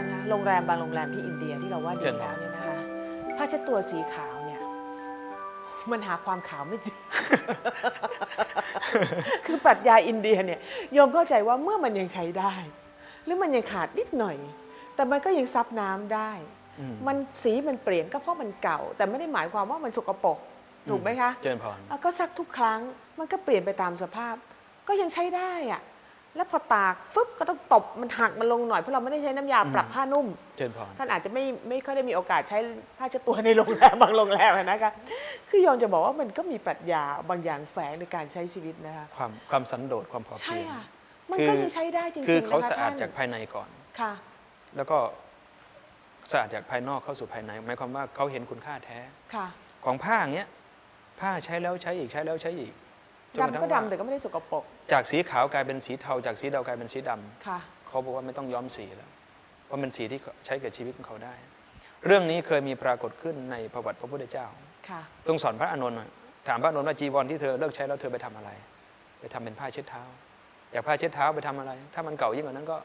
ารย์คะโรงแรมบางโรงแรมที่อินเดียที่เราว่าดีเชิญครัแล้วบเนี่ยนะคะผ้าเช็ดตัวสีขาวเนี่ย มันหาความขาวไม่เจอคือปรัชญาอินเดียเนี่ยโยมเข้าใจว่าเมื่อมันยังใช้ได้ หรือมันยังขาดนิดหน่อย แต่มันก็ยังซับน้ำได้อืมมันสีมันเปลี่ยนก็เพราะมันเก่า แต่ไม่ได้หมายความว่ามันสกปรกถูกไหมคะเจริญพรอะก็ซักทุกครั้งมันก็เปลี่ยนไปตามสภาพ ก็ยังใช้ได้อะ แล้วพอตากฟึบก็ต้องตบมันหักมันลงหน่อยเพราะเราไม่ได้ใช้น้ำยาปรับผ้านุ่มเจริญพร ท่านอาจจะไม่ไม่ค่อยได้มีโอกาสใช้ผ้าเช็ดตัวในโรงแรม บางโรงแรมอะนะคะคือโยมจะบอกว่ามันก็มีปรัชญาบางอย่างแฝงในการใช้ชีวิตนะคะความความสันโดษความพอใช่เพียงค่ะ มันคือก็ยังใช้ได้จริงๆคือนะคะเขาสะอาดท่นจากภายในก่อน ค่ะ แล้วก็สะอาดจากภายนอกเข้าสู่ภายในหมายความว่าเขาเห็นคุณค่าแท้ ค่ะ ของผ้าอย่างเงี้ยผ้าใช้แล้วใช้อีกใช้แล้วใช้อีก จนระดำทั่ก็งว่าดำแต่ก็ไม่ได้สกปรกจากสีขาวกลายเป็นสีเทา จากสีดำกลายเป็นสีดำ ค่ะ เขาบอกว่าไม่ต้องย้อมสีแล้ว เพราะเป็นสีที่ใช้กับชีวิตของเขาได้ เรื่องนี้เคยมีปรากฏขึ้นในประวัติพระพุทธเจ้า ค่ะ ทรงสอนพระอานนท์หน่อยถามพระอานนท์ว่าจีวรที่เธอเลิกใช้แล้วเธอไปทำอะไร ไปทำเป็นผ้าเช็ดเท้า อยากผ้าเช็ดเท้าไปทำอะไร ถ้ามันเก่ายิ่งกว่านั้นก็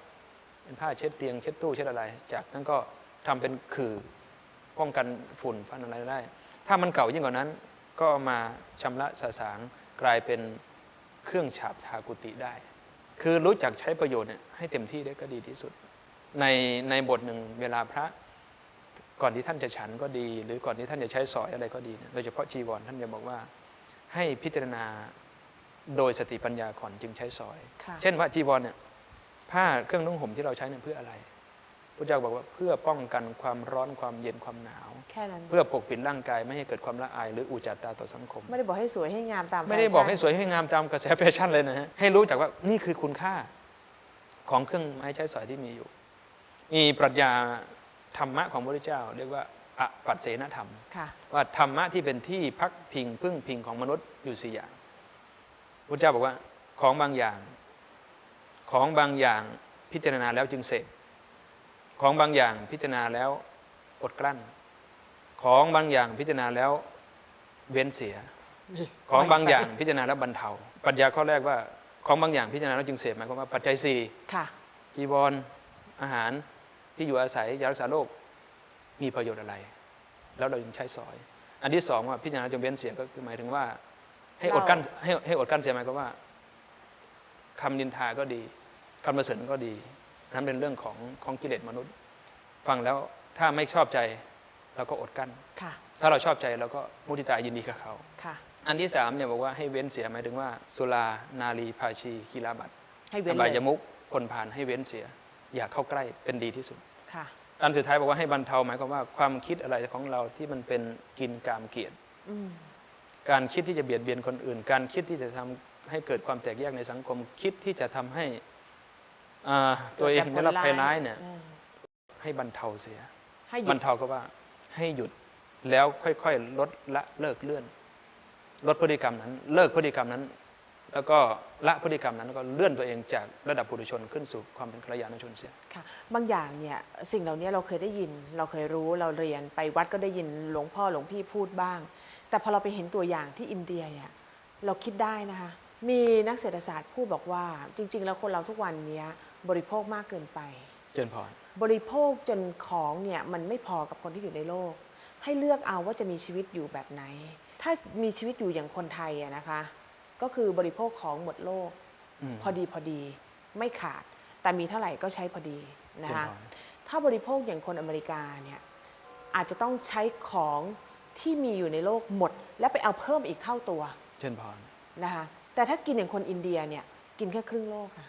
เป็นผ้าเช็ดเตียงเช็ดตู้เช็ดอะไร จากนั้นก็ทำเป็นขื่อป้องกันฝุ่นฟันอะไรได้ ถ้ามันเก่ายิ่งกว่านั้น ก็เอามาชำระสะสาง กลายเป็นเครื่องฉาบทากุติได้ คือรู้จักใช้ประโยชน์เนี่ยให้เต็มที่ได้ก็ดีที่สุด ในในบทหนึ่งเวลาพระก่อนที่ท่านจะฉันก็ดี หรือก่อนที่ท่านจะใช้สอยอะไรก็ดีเนี่ยโดยเฉพาะจีวรท่านจะบอกว่าให้พิจารณาโดยสติปัญญาก่อนจึงใช้สอยค่ะเช่นว่าจีวรเนี่ยผ้าเครื่องนุ่งห่มที่เราใช้เนี่ยเพื่ออะไร พระเจ้าบอกว่าเพื่อป้องกันความร้อนความเย็นความหนาว แค่นั้น เพื่อปกปิดร่างกายไม่ให้เกิดความละอายหรืออุจจาตาต่อสังคม ไม่ได้บอกให้สวยให้งามตามไม่ได้บอกแฟให้ชั่นสวยให้งามตามกระแสแฟชั่นเลยนะฮะให้รู้จักว่านี่คือคุณค่าของเครื่องไม้ใช้สอยที่มีอยู่ มีปรัชญาธรรมะของพระพุทธเจ้า เรียกว่าอปัสเสนธรรมค่ะว่าธรรมะที่เป็นที่พักพิงพึ่งพิงของมนุษย์อยู่สี่อย่างพระเจ้าบอกว่าของบางอย่าง ของบางอย่างพิจารณาแล้วจึงเสพ ของบางอย่างพิจารณาแล้วอดกลั้น ของบางอย่างพิจารณาแล้วเว้นเสีย ของบางอย่างพิจารณาแล้วบรรเทาปรัชญาข้อแรกว่าของบางอย่างพิจารณาแล้วจึงเสพหมายความว่าปัจจัยสี่ค่ะจีวรอาหารที่อยู่อาศัยยารักษาโรคมีประโยชน์อะไร แล้วเรายังใช้สอย อันที่สองว่าพิจารณาจงเว้นเสียก็คือหมายถึงว่า ให้อดกั้นให้ให้อดกั้นเสียหมายความว่าคำนินทาก็ดีคำประเสริฐก็ดีอั นนั้นเป็นเรื่องของของกิเลสมนุษย์ ฟังแล้วถ้าไม่ชอบใจเราก็อดกั้นค่ะถ้าเราชอบใจเราก็มุทิตายินดีกับเขาค่ะอันที่สามเนี่ยบอกว่าให้เว้นเสียหมายถึงว่า สุรานารีภาชีคีราบัตให้เว้อนเลบายยมุกคนผ่านให้เว้นเสีย อย่าเข้าใกล้เป็นดีที่สุดค่ะอันสุดท้ายบอกว่าให้บรรเทาหมายความว่าความคิดอะไรของเราที่มันเป็นกินกามเกียรติอืมการคิดที่จะเบียดเบียนคนอื่น การคิดที่จะทำให้เกิดความแตกแยกในสังคม คิดที่จะทำให้อ่า ตัวเองได้รับภัยร้ายเนี่ยออให้บรรเทาเสีย ให้หบยุรดรเทาก็ว่า ให้หยุดแล้วค่อยๆ ลดละเลิกเลื่อน ลดพฤติกรรมนั้น เลิกพฤติกรรมนั้น แล้วก็ละพฤติกรรมนั้นแล้วก็เลื่อนตัวเองจากระดับปุถุชนขึ้นสู่ความเป็นกัลยาณชนเสีย ค่ะ บางอย่างเนี่ยสิ่งเหล่านี้เราเคยได้ยิน เราเคยรู้เราเรียนไปวัดก็ได้ยินหลวงพ่อหลวงพี่พูดบ้าง แต่พอเราไปเห็นตัวอย่างที่อินเดียเนี่ยเราคิดได้นะคะ มีนักเศรษฐศาสตร์พูดบอกว่า จริง ๆ แล้วคนเราทุกวันเนี้ยบริโภคมากเกินไป เจริญพรบริโภคจนของเนี่ยมันไม่พอกับคนที่อยู่ในโลก ให้เลือกเอาว่าจะมีชีวิตอยู่แบบไหน ถ้ามีชีวิตอยู่อย่างคนไทยอะนะคะ ก็คือบริโภคของหมดโลกอืมพอดีพอดีไม่ขาด แต่มีเท่าไหร่ก็ใช้พอดีนะเจริญคะพรถ้าบริโภคอย่างคนอเมริกาเนี่ยอาจจะต้องใช้ของที่มีอยู่ในโลกหมด และไปเอาเพิ่มอีกเท่าตัวเจริญพรนะคะ แต่ถ้ากินอย่างคนอินเดียเนี่ย กินแค่ครึ่งโลกค่ะ